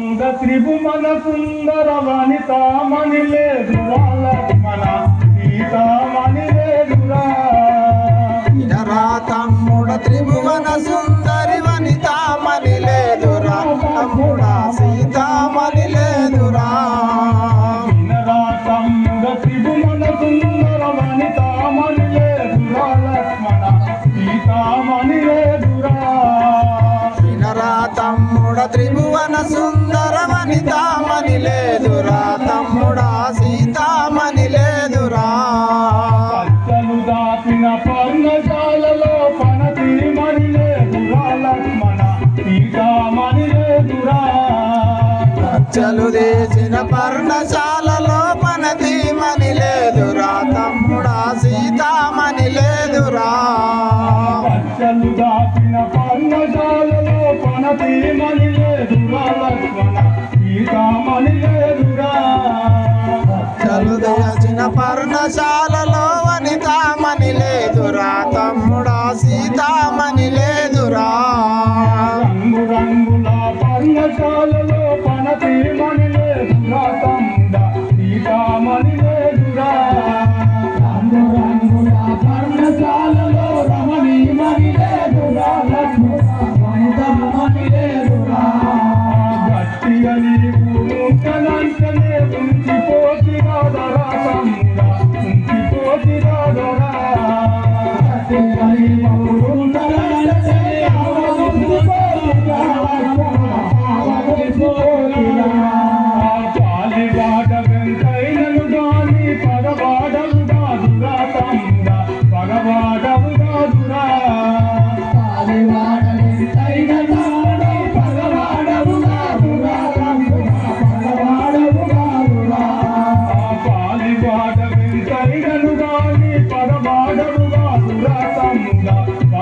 తమ్ముడ త్రిభువన సుందర వనితామణి లక్ష్మణ సీతామణి లేదురా. తమ్ముడ త్రిభువన సుందరి వనితామణి లేదురా తమ్ముడా సీతామణి లేదురా. తమ్ముడ త్రిభువన సుందర వనితామణి లేదురా లక్ష్మణ సీతామణి లేదురా. తమ్ముడ త్రిభువన సుందర దాపిన పర్ణశాలలో పనతి మణి లేదురా లక్ష్మణ సీతామణి లేదురా చలు దేచిన పర్ణశాలలో పనతి మని లేదురా తమ్ముడా సీతామణి లేదురా పచ్చలు దాపిన పర్ణశాలలో పనతి లేదురా లక్ష్మణ సీతామణి లేదురా పాఠశాలలో పనతి మణి లేదురా. తమ్ముడ సీతామణి లేదురా రంగు రంగుల పర్ణశాలలో లేదురా తమ్ముడ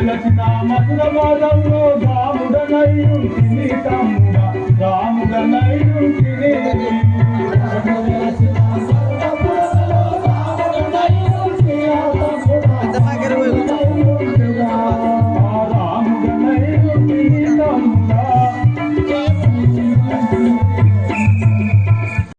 వెలసిన మధుర మాదంలో రాముడనయ్యుంటిని తమ్ముడ.